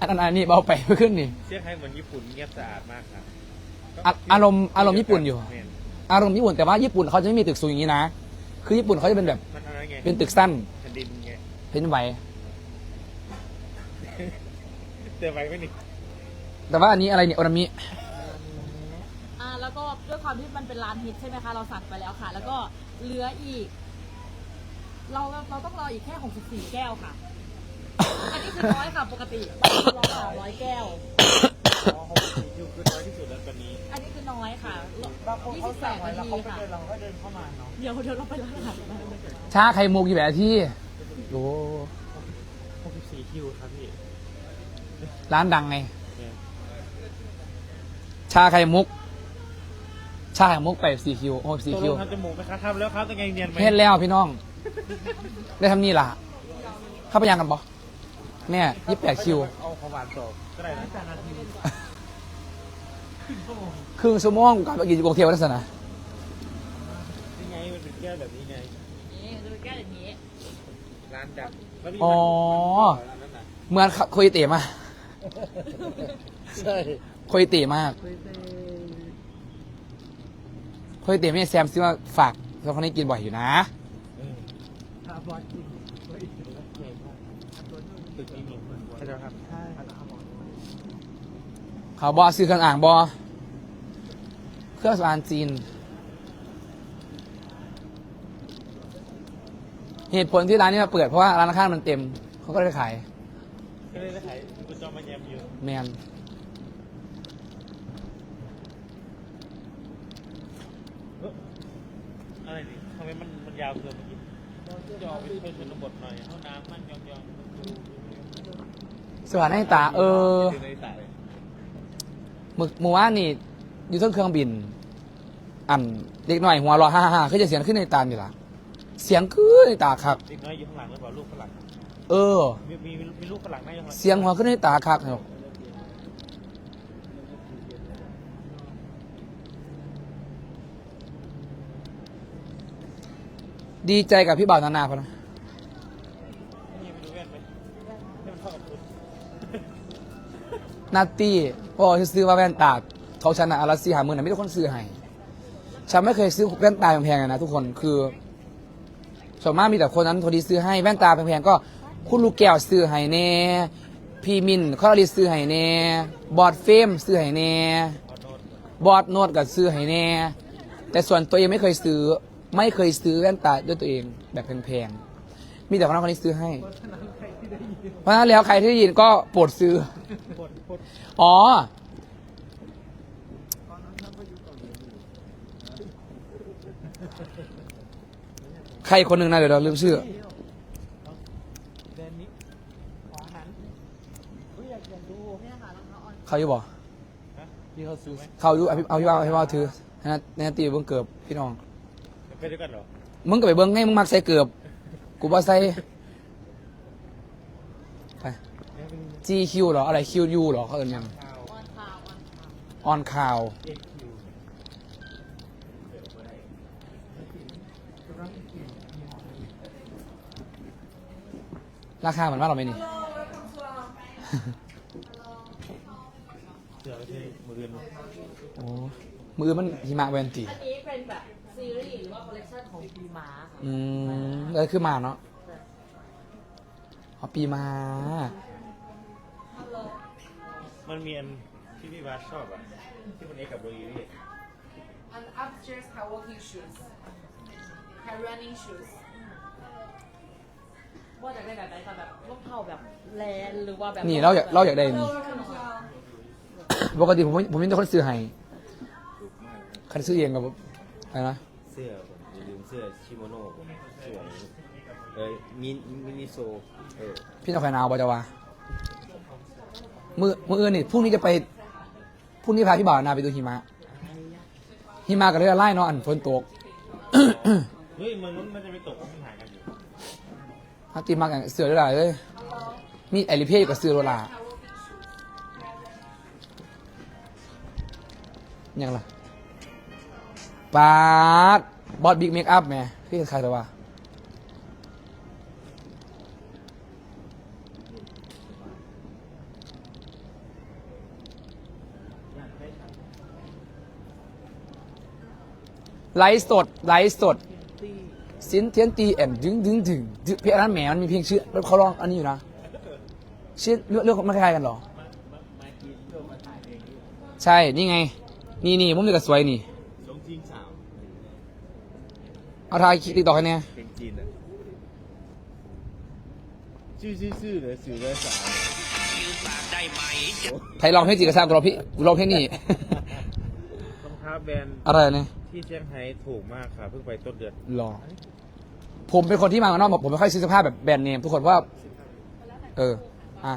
อันนั้นอันนี้เบาไปขึ้นนี่ เซี่ยงไฮ้เหมือนญี่ปุ่นเงียบสะอาดมากครับอะอารมณ์อารมณ์ญี่ปุ่นอยู่ แม่นอารมณ์ญี่ปุ่นแต่ว่าญี่ปุ่นเขาจะไม่มีตึกสูงอย่างนี้นะ คือญี่ปุ่นเขาจะเป็นแบบมันอะไรไงเป็นตึกสั้นแผ่นดินไงเป็นไหวเตือนไว้ไม่หนิแต่ว่าอันนี้อะไรเนี่ยโอนามิ อ่าแล้วก็ด้วยความที่มันเป็นร้านฮิตใช่ไหมคะ เราสั่งไปแล้วค่ะ แล้วก็เหลืออีก เราเราต้องรออีกแค่ 64 แก้วค่ะ อันนี้คือน้อยค่ะปกติเรารอ300แก้ว อ๋อเขาคิวคือน้อยที่สุดแล้วตอนนี้อันนี้คือน้อยค่ะบางคนเขาสั่ง28ไว้นาแล้วทีเขาไปค่ะ เดินเราก็เดินเข้ามาเนาะเดี๋ยวเดี๋ยวเราไปร้านอาหารกันนะชาไข่มุกอยู่แบบที่โอ้64คิวครับพี่ร้านดังไงแม่นชาไข่มุก ชาไข่มุกไปสี่คิวโอ้สี่ตกคิลวงทำจมูกไหมครับทำแล้วครับเป็นไงเนียนไหมเฮ็ดแล้วพี่น้อง ได้ทำนี่ล่ะ เข้าไปยังกันปะ แม่ยี่แปดคิว เอาของหวานต่อก็ได้นะแต่นาทีครึ่งชั่วโมงก่อนไปกินกรุงเทพวัฒนะนี่ไงมันเป็นแก้วแบบนี้ไง นี่จะเป็นแก้วอย่างนี้ ร้านดังแล้วมีอ๋อ ร้านนั้นน่ะเหมือนโคยเตะมากใช่โคยเตะมากโคยเตะไม่แซมซื้อมาฝากเราคนนี้กินบ่อยอยู่นะ ใช่ครับเขาบอซื้อเครื่องอ่างบอเครื่องสำอางจีน เหตุผลที่ร้านนี้มาเปิดเพราะว่าร้านข้างมันเต็ม เขาก็เลยขายก็เลยได้ขายคุณจอมมาแยมอยู่แมนอะไรนี่ทำไมมันมันยาวเกินเมื่อกี้ จอไปเป็นชนบทหน่อยห้องน้ำมันยองยองสวัสดีตา เออยู่ในสายมึกหมู่ว่านนี่ อยู่เทั้งเครื่องบิน อันเด็กหน่อยหัวเรอฮ่าฮ่าคือจะเสียงขึ้นในตานี่ล่ะเสียงขึ้นในตาครับ เด็กน้อยอยู่ข้างหลังหรือเปล่าลูกฝรั่งเออ มีมีมีมีลูกฝรั่งนั่งอยู่ข้างหลัง เสียงหัวขึ้นในตาครับเนา ดีใจกับพี่บ่าวนานาเขานะนี่ไม่รู้แว่นไหมให้มันเข้ากับคุณนัตตี้พ่อซื้อว่าแว่นตาเขาชนะอารัสซีหามือนะไม่ได้คนซื้อให้ฉันไม่เคยซื้อแว่นตาแพงๆนะทุกคนคือส่วนมากมีแต่คนนั้นคนที่ซื้อให้แว่นตาแพงๆก็ คุณลูกแก้วซื้อให้แน่พี่มินคอริซื้อให้แน่บอดเฟมซื้อให้แน่บอดโนดกับซื้อให้แน่แต่ส่วนตัวเองไม่เคยซื้อ ไม่เคยซื้อแว่นตาด้วยตัวเองแบบแพงๆ มีแต่คนนั้นคนนี้ซื้อให้ เพราะฉะนั้นแล้วใครที่ได้ยินก็โปรดซื้อปวดปวดอ๋อ ใครคนหนึ่งนะเดี๋ยวเราลืมชื่อเดนนี้ขออาหารเฮ้ยอยากอยากดูเนี่ยค่ะรองเท้าออนเขาอยู่บ่ฮะที่เขาซื้อเขาอยู่เอาพี่เอาพี่ว่าเอาพี่ว่าถือนะนะตีเบิ้งเกือบพี่น้อง ไปด้วยกันเหรอมึงก็ไปเบิ้งให้มึงมักใส่เกือบ กูบ่ใส่ไป GQ เหรออะไร QU เหรอเขาเอินยังข้าวออนคาวออนคาวออนข่าวเอ็กคิวราคาเหมือนว่าเราไหมนี่ เสือไปที่มือเรียนโอ้มือมันหิมะเวนตี อันนี้เป็นแบบ ซีรีส์หรือว่าคอลเลกชันของปีม้าค่ะอืมแล้วคือมาเนาะอ๋อปีมามันมีอันที่พี่บาสชอบอะ ที่มันเอกกับโรยีนี่ And upstairs have walking shoes. Have running shoes. ว่าจะได้แบบไหนแต่แบบรองเท้าแบบแลนหรือว่าแบบนี่เราอยากเราอยากได้นี่ Lower as well. ปกติผมไม่ผมไม่ได้คนซื้อให้คันซื้อเองกับอะไรนะ เสื้อผมอย่าลืมเสื้อชิโมโน่ผมสวยเอ้ยมินมินิโซเออพี่นครนาวบอจาวามือมืออื่นนี่พรุ่งนี้จะไปพรุ่งนี้พาพี่บ่าวนาไปดูหิมะหิมะกับเรือไล่เนาะอันฝนตก เฮ้ยมันนู้นมันจะไม่ตกมันหายกันอยู่ฮัตติมากอย่างเสือด้วยล่ะเอ้ยมีไอริเพ่กับเสือโรลายังล่ะ ปาดบอสบิ๊กเมคอัพแม่พี่ใครแต่ว่าไลฟ์สด ไลฟ์สดสินเทียนตีแอนดึงดึงดึงเพลงนั้นแหมมันมีเพียงชื่อแล้วเขาลองอันนี้อยู่นะชื่อเรื่องเรื่องมัคล้ายกันหรอ ใช่ นี่ไง นี่นี่มุมนี้ก็สวยนี่ จริงสาวเอาทายติ๊กต่อกันเนี่ยเพลงจีนอะชื่อชื่อชื่อเลยสื่อเลยสาวใครลองเพลงจีกระซ่ากูลองพี่กูลองเพลงนี้รองเท้าแบรนด์อะไรเนี่ยที่เชียงไฮ้ถูกมากค่ะเพิ่งไปต้นเดือนหรอ ผมเป็นคนที่มาข้างนอกผมไม่ค่อยซื้อเสื้อผ้าแบบแบรนด์เนมทุกคนว่า เออ อะ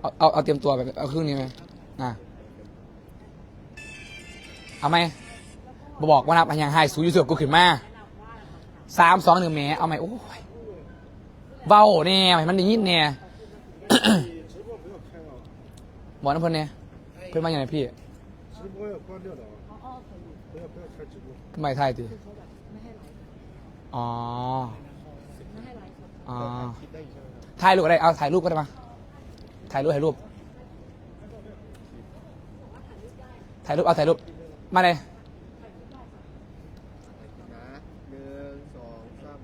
เอาเอาเอาเตรียมตัวแบบเอาครึ่งนี้ไหมอะ เอาไหมบอกว่านับอันยังไฮสูยูเสือกูขึ้นมาสามสองหนึ่งแหมเอาไหมโอ้ยเบาเนี่ยมันได้ยินเนี่ยบอกน้ำเพื่อนเนี่ยเพื่อนมาอย่างไรพี่ไม่ใช่ดิอ๋ออ๋อถ่ายรูปอะไรเอาถ่ายรูปก็ได้มาถ่ายรูปถ่ายรูปถ่ายรูปเอาถ่ายรูป มาเลยนะหนึ่งสองสาม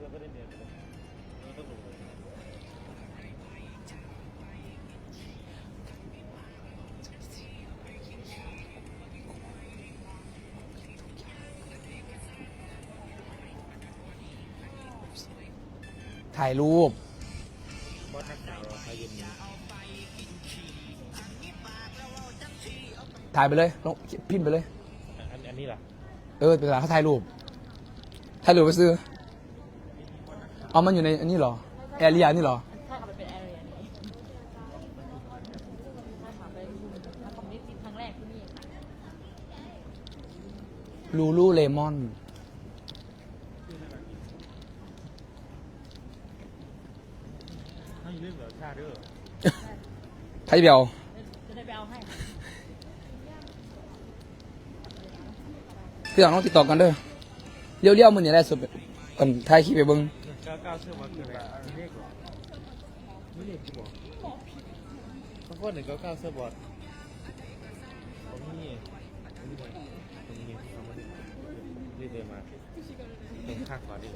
ถ่ายรูปเพราะนักข่าวพายุนี้ถ่ายไปเลยลงพิมพ์ไปเลย นอันนี้ล่ะเออเป็นเวลาเขาถ่ายรูปถ่ายรูปไปซื้อเอามันอยู่ในอันนี้เหรอแอเรียนี่เหรอใช่ค่ะมันเป็นแอเรียนี้ใช่ค่ะเป็นมาคอมมิชครั้งแรกที่นี่ค่ะลูลูเลมอนให้เรื่องเหลือชาเด้อไทยเบียวจะได้ไปเอาให้ พี่น้องต้องติดต่อกันเด้อเลี้ยวๆมันอย่าได้สุดก่อนถ่ายคลิปไปเบิ้งก้าเก้าเชื่อว่าคืออะไรมีเลขเหรอมีเลขที่บางคนหนึ่งเก้าเก้าเสื้อบอดผมนี่ผมนี่ทำมาเรียกเลยมาเป็นข้างก่อนดิ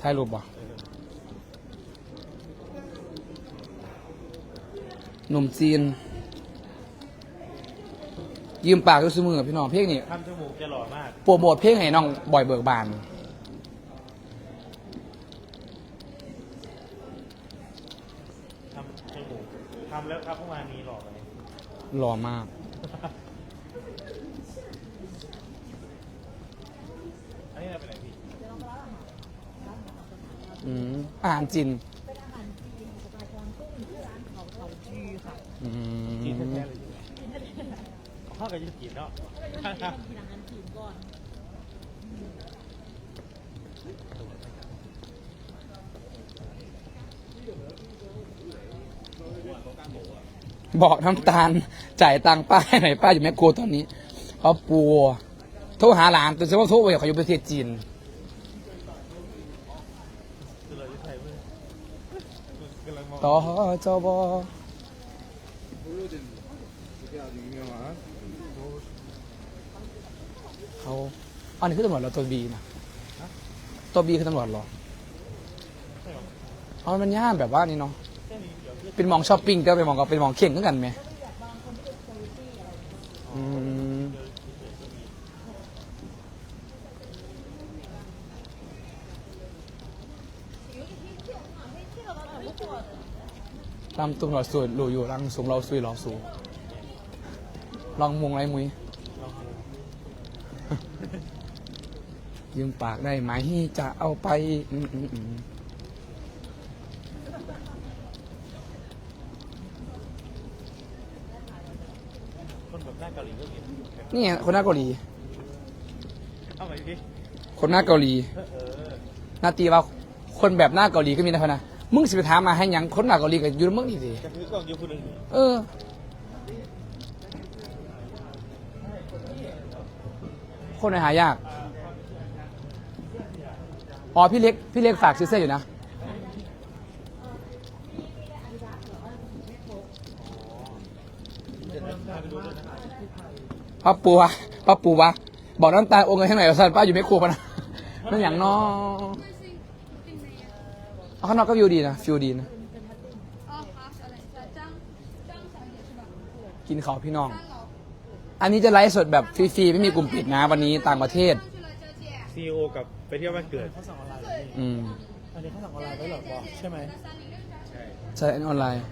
ถ่ายรูปบ่หนุ่มจีน ยืมปากก็ซื้อมือพี่น้องเพลงนี้ทำจมูกจะหล่อมาก โปรโมทเพลงให้น้องบ่อยเบิกบาน ทำจมูกทำแล้วครับเมื่อวานนี้หล่อไหมหล่อมาก อันนี้เราไปไหนพี่ อืมอาหารจีน เป็นอาหารจีนสไตล์กวางตุ้งที่ร้านเขาเขาจือค่ะ อื จีน ม แท้ๆเลย เข้ากับจีนเนาะกินอาหารจีนก่อนบอกน้ำตาลจ่ายตังค์ป้าให้หน่อยป้าอยู่แมคโครตอนนี้เขาปัวโทรหาหลานแต่เฉพาะโทรไปเขาอยู่ประเทศจีนคือเราจะใช้เพื่อนกำลังมอ เขาอันนี้คือตำรวจเหรอตัวบีนะตัวบีคือตำรวจเหรอเอามันย่ามแบบว่านี่เนาะเป็นมองช้อปปิ้งแต่ว่าเป็นมองกับเป็นมองเข่งเหมือนกันไหมอืมตามตุ้มเราสวยหลูอยู่รังสูงเราสวยเราสูงลองมุงไรมุ้ย ยืมปากได้ไหมจะเอาไปอืมอืมอืมคนแบบหน้าเกาหลีก็เห็นนี่ไงคนหน้าเกาหลี เอาไปดิคนหน้าเกาหลีเออเออหนาตีว่าคนแบบหน้าเกาหลีก็มีนะพะนะมึงสิไปถามมาให้หยังคนหน้าเกาหลีกับยูนมึงนี่สิจะถือกล่องอยู่คนหนึ่งเออ คนไหนหายาก อ๋อ พี่เล็ก พี่เล็กฝากซื้อเสื้ออยู่นะพาไปดูด้วยนะ ป้าปูวะป้าปูวะ บอกน้ำตาลโอนเงินให้หน่อยสันป้าอยู่ไม่ครัวปะนะนั่นอย่างน้อเอาข้างนอกก็วิวดีนะฟิวดีนะ กินเขาวพี่น้อง อันนี้จะไลฟ์สดแบบฟรีๆไม่มีกลุ่มปิดนะวันนี้ต่างประเทศ ซีโอกับไปเที่ยวบ้านเกิด เขาสั่งออนไลน์ไว้นี่อืมอันนี้เขาสั่งออนไลน์ไว้เหรอบอสใช่ไหมใช่ ใช่อันนี้ออนไลน์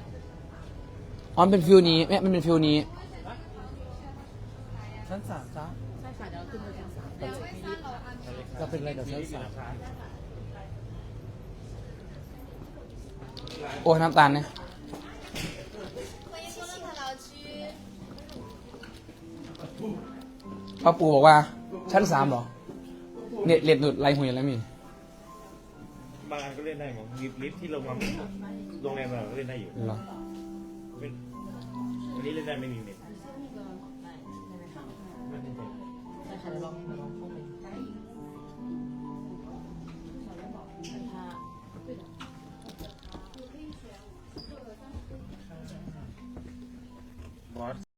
อ๋อมันเป็นฟิวนี้แม่มันเป็นฟิวนี้ ชั้นสามจ้าใช่ค่ะเดี๋ยวขึ้นไปชั้นสามเดี๋ยวมีลิฟต์จะเป็นอะไรกับชั้นสามโอ้ยน้ำตาลเนี่ย ป้าปูบอกว่า ชั้นสามเหรอ เน็ตเล็ดหนุดไรหุยแล้วมีบางอันก็เล่นได้มั้งลิฟต์ลิฟต์ที่ลงมาโรงแรมเราก็เล่นได้อยู่เหรอเป็นวันนี้เล่นได้ไม่มีเน็ตใช่ค่ะเดี๋ยวลองเดี๋ยวลองเข้าไปถ้าบอส